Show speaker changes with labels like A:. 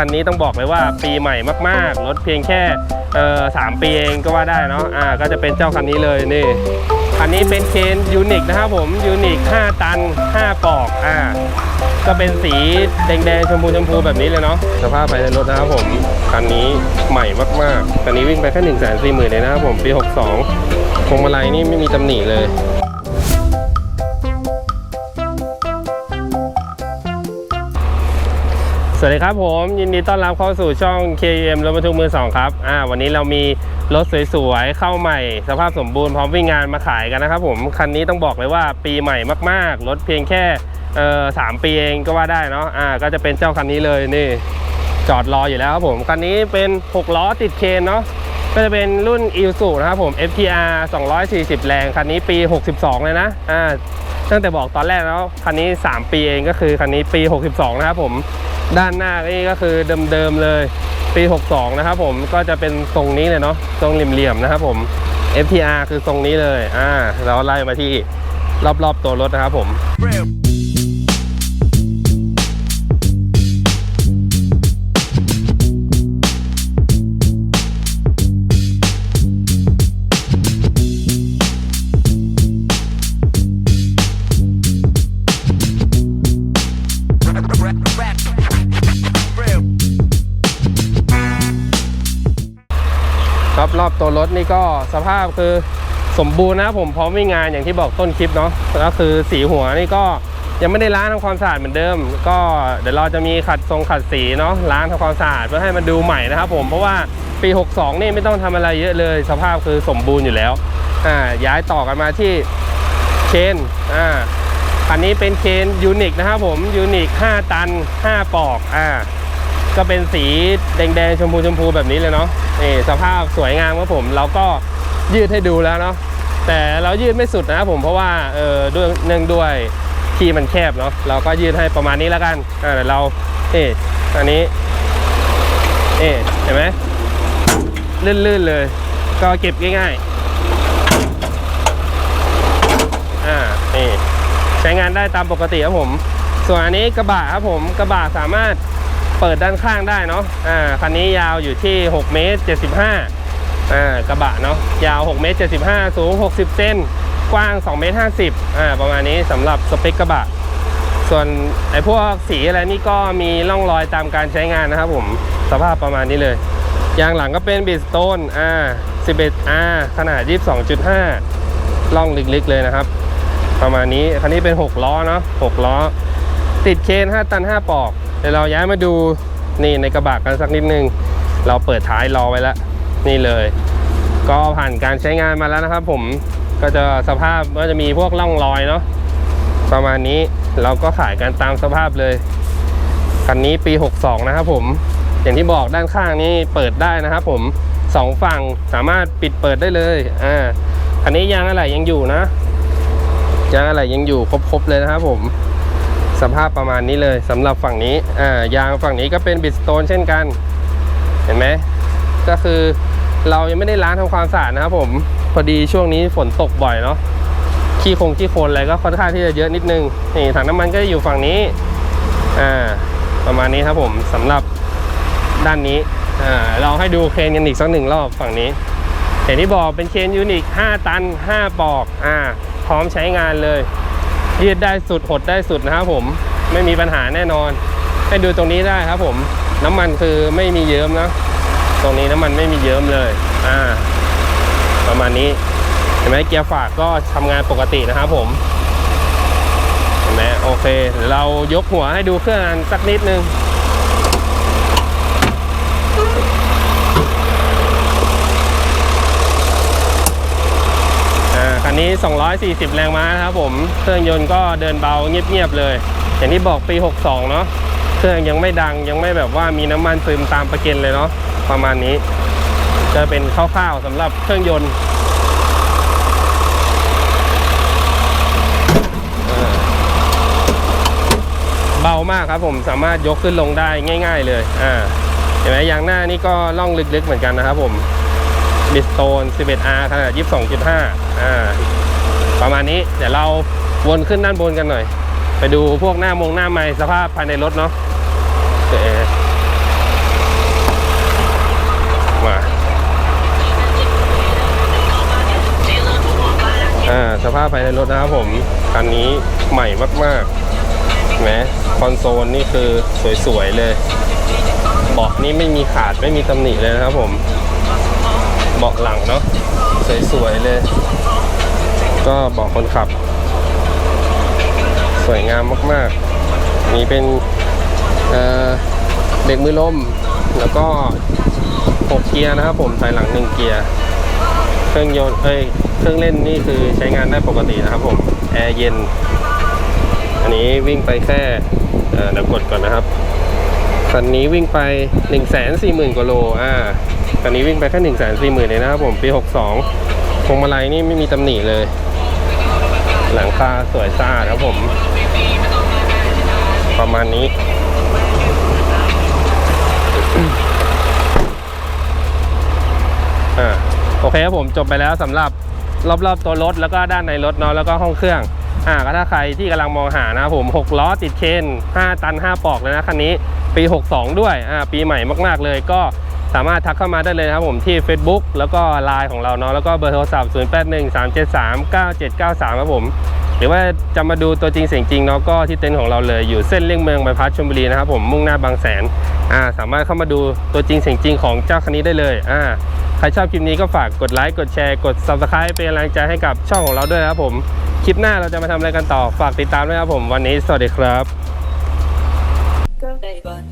A: คันนี้ต้องบอกเลยว่าปีใหม่มากๆ รถเพียงแค่สามปีเองก็ว่าได้เนาะอ่าก็จะเป็นเจ้าคันนี้เลยนี่คันนี้เป็นเคนยูนิคนะครับผมยูนิค 5 ตัน 5 ปอกอ่าก็เป็นสีแดงๆชมพูชมพูแบบนี้เลยเนาะสภาพภายในรถนะครับผมคันนี้ใหม่มากๆคันนี้วิ่งไปแค่1นึ่งแสนสี่หมื่นเลยนะครับผมปี 62พวงมาลัยนี่ไม่มีตำหนิเลย สวัสดีครับผมยินดีต้อนรับเข้าสู่ช่อง KM รถบรรทุกมือสองครับอ่าวันนี้เรามีรถสวยๆ เข้าใหม่ สภาพสมบูรณ์พร้อมวิ่งงานมาขายกันนะครับผมคันนี้ต้องบอกเลยว่าปีใหม่มากๆ รถเพียงแค่เอ่อสามปีเองก็ว่าได้เนาะอ่าก็จะเป็นเจ้าคันนี้เลยนี่จอดรออยู่แล้วครับผมคันนี้เป็น 6 ล้อติดเคนเนาะก็จะเป็นรุ่น i l s u นะครับผม FTR 240 แรงคันนี้ปี 62 เลยนะอ่า ตั้งแต่บอกตอนแรกแล้วคันนี้ 3 ปีเองก็คือคันนี้ปี 62 นะครับผมด้านหน้านี่ก็คือเดิมๆเลยปี 62 นะครับผมก็จะเป็นทรงนี้เลยเนาะทรงเหลี่ยมๆนะครับผม FTR คือทรงนี้เลยอ่าเราไล่มาที่รอบๆตัวรถนะครับผม ครับรอบตัวรถนี่ก็สภาพคือสมบูรณ์นะผมพร้อมวิ่งงานอย่างที่บอกต้นคลิปเนาะก็คือสีหัวนี่ก็ยังไม่ได้ล้างทำความสะอาดเหมือนเดิม ก็เดี๋ยวเราจะมีขัดทรงขัดสีเนาะล้างทำความสะอาดเพื่อให้มันดูใหม่นะครับผมเพราะว่าปี 62 นี่ไม่ต้องทำอะไรเยอะเลย สภาพคือสมบูรณ์อยู่แล้วอ่าย้ายต่อกันมาที่เคนอ่าคันนี้เป็นเคนยูนิคนะครับผมยูนิค 5 ตัน 5 ปอกอ่า ก็เป็นสีแดงๆชมพูชมพูแบบนี้เลยเนาะนี่สภาพสวยงามครับผม เราก็ยืดให้ดูแล้วเนาะแต่เรายืดไม่สุดนะครับผมเพราะว่าเออด้วยเนื่องด้วยที่มันแคบเนาะเราก็ยืดให้ประมาณนี้แล้วกันอ่าเดี๋ยวเรานี่อันนี้นี่เห็นไหมลื่นๆเลย ก็เก็บง่ายๆอ่านี่ใช้งานได้ตามปกติครับผม ส่วนอันนี้กระบะครับผมกระบะสามารถ เปิดด้านข้างได้เนาะอ่าคันนี้ยาวอยู่ที่6เมตร75อ่ากระบะเนาะยาว6เมตร75 สูง 60 เซนกว้าง2เมตร50อ่าประมาณนี้สำหรับสเปคกระบะ ส่วนไอ้พวกสีอะไรนี่ก็มีร่องรอยตามการใช้งานนะครับผมสภาพประมาณนี้เลยยางหลังก็เป็นบิสโตนอ่า 11R ขนาด 22.5 ล่องลึกๆเลยนะครับ ประมาณนี้คันนี้เป็น 6 ล้อเนาะ6ล้อ ติดเคน 5 ตัน 5 ปอก เดี๋ยวเราย้ายมาดูนี่ในกระบะกันสักนิดนึง เราเปิดท้ายรอไว้แล้วนี่เลย ก็ผ่านการใช้งานมาแล้วนะครับ ผมก็จะสภาพก็จะมีพวกร่องรอยเนาะประมาณนี้เราก็ขายกันตามสภาพเลยคันนี้ปี 62 นะครับผมอย่างที่บอกด้านข้างนี้เปิดได้นะครับ ผมสองฝั่งสามารถปิดเปิดได้เลยอ่าคันนี้ยางอะไรยังอยู่นะยางอะไรยังอยู่ครบๆเลยนะครับผม สภาพประมาณนี้เลยสำหรับฝั่งนี้อ่ายางฝั่งนี้ก็เป็นบิสโตนเช่นกัน เห็นไหมก็คือเรายังไม่ได้ล้างทำความสะอาดนะครับผมพอดีช่วงนี้ฝนตกบ่อยเนาะขี้คงขี้โคลนอะไรก็ค่อนข้างที่จะเยอะนิดนึงนี่ถังน้ำมันก็จะอยู่ฝั่งนี้อ่าประมาณนี้ครับผมสำหรับด้านนี้อ่าเราให้ดูเคนกันอีกสักหนึ่งรอบฝั่งนี้อย่างที่บอกเป็นเคนยูนิค5ตัน 5 ปอกอ่าพร้อมใช้งานเลย ยืดได้สุดหดได้สุดนะครับผมไม่มีปัญหาแน่นอน ให้ดูตรงนี้ได้ครับผมน้ำมันคือไม่มีเยิ้มนะ ตรงนี้น้ำมันไม่มีเยิ้มเลยอ่าประมาณนี้เห็นไหมเกียร์ฝากก็ทำงานปกตินะครับผมเห็นไหมโอเค เรายกหัวให้ดูเครื่องกันสักนิดนึง คันนี้ 240 แรงม้านะครับผม เครื่องยนต์ก็เดินเบาเงียบๆเลย อย่างที่บอกปี 62 เนาะ เครื่องยังไม่ดังยังไม่แบบว่ามีน้ำมันซึมตามประเก็นเลยเนาะ ประมาณนี้ จะเป็นคร่าวๆสำหรับเครื่องยนต์เบามากครับผมสามารถยกขึ้นลงได้ง่าย ๆ เลย อ่า เห็นไหมยางหน้านี่ก็ล่องลึกๆเหมือนกันนะครับผม บิสโตน 11R ขนาด 22.5 อ่า ประมาณนี้ เดี๋ยวเราวนขึ้นด้านบนกันหน่อย ไปดูพวกหน้ามงหน้าไม้สภาพภายในรถเนาะมาอ่า สภาพภายในรถนะครับผมอันนี้ใหม่มากๆแมคอนโซลนี่คือสวยๆเลย เบาะนี้ไม่มีขาดไม่มีตำหนิเลยนะครับผมาะหลังเนาะสวยๆเลย ก็เบาะคนขับ สวยงามมากๆ มีเป็นเเบรกมือลมแล้วก็ 6 เกียร์นะครับผมถอยหลัง 1 เกียร์ เครื่องยนต์เอ้ยเครื่องเล่นนี่คือใช้งานได้ปกตินะครับผม แอร์เย็น อันนี้วิ่งไปแค่เเดี๋ยวกดก่อนนะครับ คันนี้วิ่งไป 1 4 0 0 0 0กว่าโลอ่าคันนี้วิ่งไปแค่1 4 0 0 0 0เลยนะครับผมปี 62พวงมาลัยนี่ไม่มีตำหนิเลย หลังคาสวยสะอาดครับผม ประมาณนี้อ่าโอเคครับผมจบไปแล้วสำหรับรอบๆตัวรถแล้วก็ด้านในรถเนาะแล้วก็ห้องเครื่องอ่าก็ถ้าใครที่กำลังมองหานะครับผม 6 ล้อติดเคน5 ตัน 5 ปอกเลยนะคันนี้ ปี 62 ด้วยอ่าปีใหม่มากๆเลยก็สามารถทักเข้ามาได้เลยนะครับผมที่ Facebook แล้วก็ Line ของเราเนาะแล้วก็เบอร์โทรศัพท์ 0813739793 ครับผม หรือว่าจะมาดูตัวจริงเสียงจริงเนาะก็ที่เต็นท์ของเราเลยอยู่เส้นเลี่ยงเมืองบายพาสชลบุรีนะครับผมมุ่งหน้าบางแสนอ่าสามารถเข้ามาดูตัวจริงเสียงจริงของเจ้าคันนี้ได้เลยอ่าใครชอบคลิปนี้ก็ฝากกดไลค์กดแชร์กด subscribe เป็นกำลังใจให้กับช่องของเราด้วยครับผมคลิปหน้าเราจะมาทำอะไรกันต่อฝากติดตามด้วยครับผมวันนี้สวัสดีครับ
B: day, but